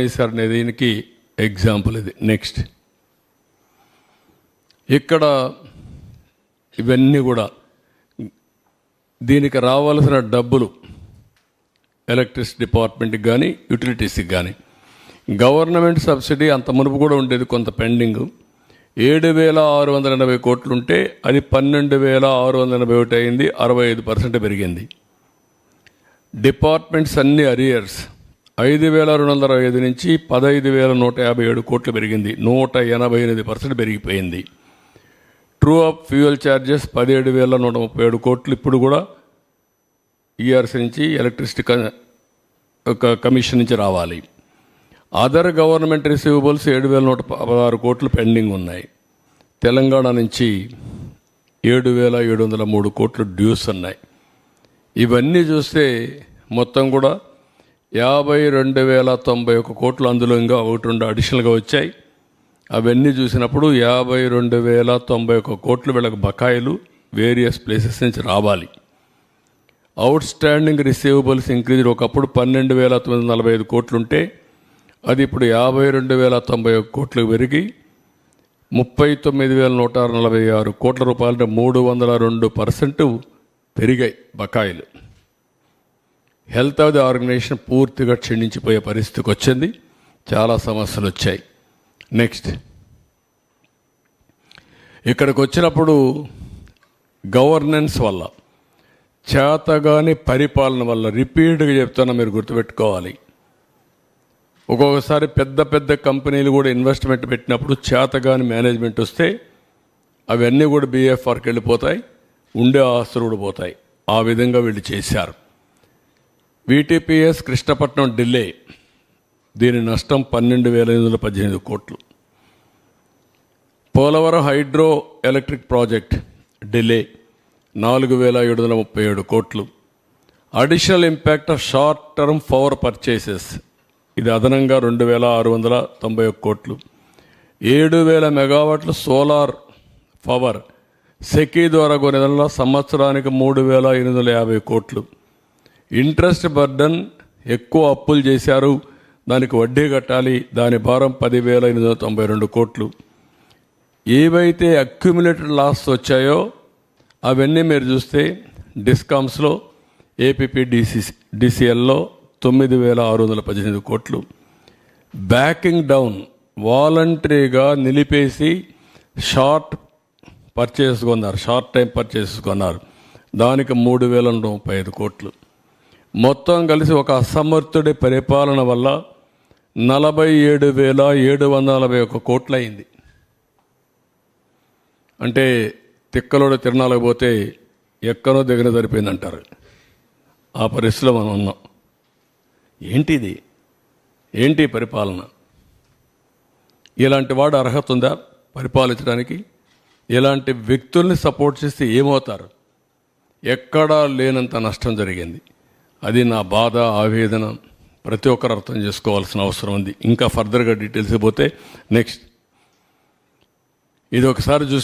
వేశారు అనే దీనికి ఎగ్జాంపుల్ ఇది. నెక్స్ట్ ఇక్కడ ఇవన్నీ కూడా దీనికి రావాల్సిన డబ్బులు ఎలక్ట్రిసిటీ డిపార్ట్మెంట్కి కానీ యూటిలిటీస్కి కానీ గవర్నమెంట్ సబ్సిడీ అంత మునుపు కూడా ఉండేది కొంత పెండింగ్. ఏడు వేల ఆరు వందల ఎనభై కోట్లు ఉంటే అది పన్నెండు వేల ఆరు వందల ఎనభై ఒకటి అయింది అరవై ఐదు పర్సెంట్ పెరిగింది. డిపార్ట్మెంట్స్ అన్ని అరియర్స్ ఐదు వేల రెండు వందల ఐదు నుంచి పదహైదు వేల నూట యాభై ఏడు కోట్లు పెరిగింది. నూట ఎనభై ఎనిమిది పర్సెంట్ పెరిగిపోయింది. ట్రూ అప్ ఫ్యూయల్ ఛార్జెస్ పదిహేడు వేల నూట ముప్పై ఏడు కోట్లు ఇప్పుడు కూడా ఈఆర్సీ నుంచి ఎలక్ట్రిసిటీ క- ఒక కమిషన్ నుంచి రావాలి. అదర్ గవర్నమెంట్ రిసీవబుల్స్ ఏడు వేల నూట పదహారు కోట్లు పెండింగ్ ఉన్నాయి. తెలంగాణ నుంచి ఏడు వేల ఏడు వందల మూడు కోట్లు డ్యూస్ ఉన్నాయి. ఇవన్నీ చూస్తే మొత్తం కూడా యాభై రెండు వేల తొంభై ఒక కోట్లు అందులో ఇంకా ఒకటి రెండు అడిషనల్గా వచ్చాయి. అవన్నీ చూసినప్పుడు యాభై రెండు వేల తొంభై ఒక కోట్లు వీళ్ళకి బకాయిలు వేరియస్ ప్లేసెస్ నుంచి రావాలి. అవుట్ స్టాండింగ్ రిసీవబుల్స్ ఇంక్రీజ్ ఒకప్పుడు పన్నెండు వేల తొమ్మిది వందల నలభై ఐదు కోట్లు ఉంటే అది ఇప్పుడు యాభై రెండు వేల తొంభై ఒక కోట్లు పెరిగి ముప్పై తొమ్మిది వేల నూట నలభై ఆరు కోట్ల రూపాయలంటే మూడు వందల రెండు పర్సెంట్ పెరిగాయి బకాయిలు. హెల్త్ ఆఫ్ ది ఆర్గనైజేషన్ పూర్తిగా క్షీణించిపోయే పరిస్థితికి వచ్చింది. చాలా సమస్యలు వచ్చాయి. నెక్స్ట్. ఇక్కడికి వచ్చినప్పుడు గవర్నెన్స్ వల్ల చేతగాని పరిపాలన వల్ల రిపీట్గా చెప్తున్నా మీరు గుర్తుపెట్టుకోవాలి. ఒక్కొక్కసారి పెద్ద పెద్ద కంపెనీలు కూడా ఇన్వెస్ట్మెంట్ పెట్టినప్పుడు చేతగాని మేనేజ్మెంట్ వస్తే అవన్నీ కూడా బీఎఫ్ఆర్కి వెళ్ళిపోతాయి ఉండే ఆస్తులు కూడా పోతాయి. ఆ విధంగా వీళ్ళు చేశారు. వీటీపీఎస్ కృష్ణపట్నం ఢిల్లీ. దీని నష్టం పన్నెండు వేల ఐదు వందల పద్దెనిమిది కోట్లు. Polavaram hydro electric project delay నాలుగు వేల ఏడు వందల ముప్పై ఏడు కోట్లు. Additional impact of short term power purchases ఇది అదనంగా రెండు వేల ఆరు వందల తొంభై ఒక్క కోట్లు. ఏడు వేల మెగావాట్ల సోలార్ పవర్ సెకీ ద్వారా కొనేదానిలో సంవత్సరానికి మూడు వేల ఎనిమిది వందల యాభై కోట్లు. ఇంట్రెస్ట్ బర్డన్ ఎక్కువ అప్పులు చేశారు. దానికి వడ్డీ కట్టాలి. దాని భారం పదివేల ఎనిమిది వందల తొంభై రెండు కోట్లు. ఏవైతే అక్యుములేటెడ్ లాస్ వచ్చాయో అవన్నీ మీరు చూస్తే డిస్కామ్స్లో ఏపీపీడిసి డిసిఎల్లో తొమ్మిది వేల ఆరు వందల పద్దెనిమిది కోట్లు. బ్యాకింగ్ డౌన్ వాలంటరీగా నిలిపేసి షార్ట్ పర్చేస్ కొన్నారు. షార్ట్ టైం పర్చేసుకున్నారు కొన్నారు. దానికి మూడు వేల నూట ముప్పై ఐదు కోట్లు. మొత్తం కలిసి ఒక అసమర్థుడి పరిపాలన వల్ల నలభై ఏడు వేల ఏడు వందల నలభై ఒక కోట్లు అయింది అంటే తిక్కలోడు తిరణాలకు పోతే ఎక్కనో దిగన సరిపోయింది అంటారు ఆ పరిస్థితిలో మనం ఉన్నాం. ఏంటిది? ఏంటి పరిపాలన? ఇలాంటి వాడు అర్హత ఉందా పరిపాలించడానికి? ఇలాంటి వ్యక్తుల్ని సపోర్ట్ చేస్తే ఏమవుతారు? ఎక్కడా లేనంత నష్టం జరిగింది. అది నా బాధ ఆవేదన ప్రతి ఒక్కరు అర్థం చేసుకోవాల్సిన అవసరం ఉంది. ఇంకా ఫర్దర్గా డీటెయిల్స్ పోతే నెక్స్ట్ ఇది ఒకసారి చూస్తే